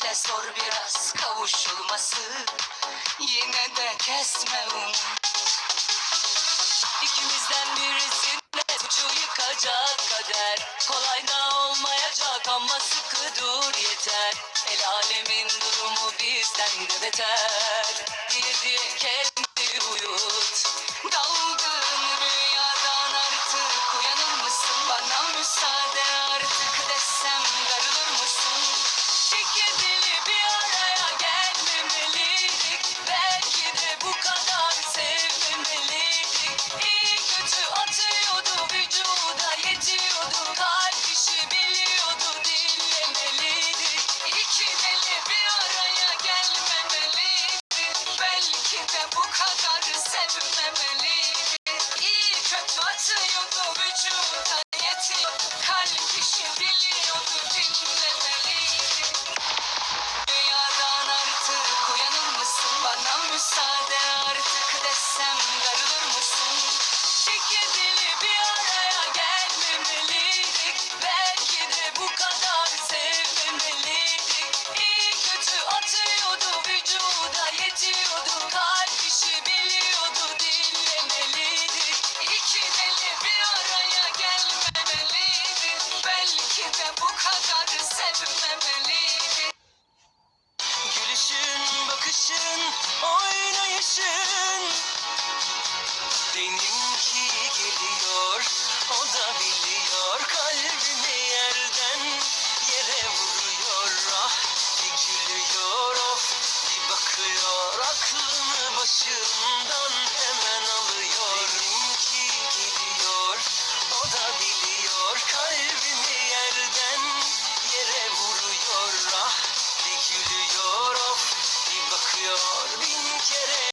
işte zor biraz kavuşulması. Yine de kesme umut İkimizden birisine suçu yıkacak kader. Kolay da olmayacak ama sıkı dur yeter. El alemin durumu bizden de beter. Diye diye Imagine that.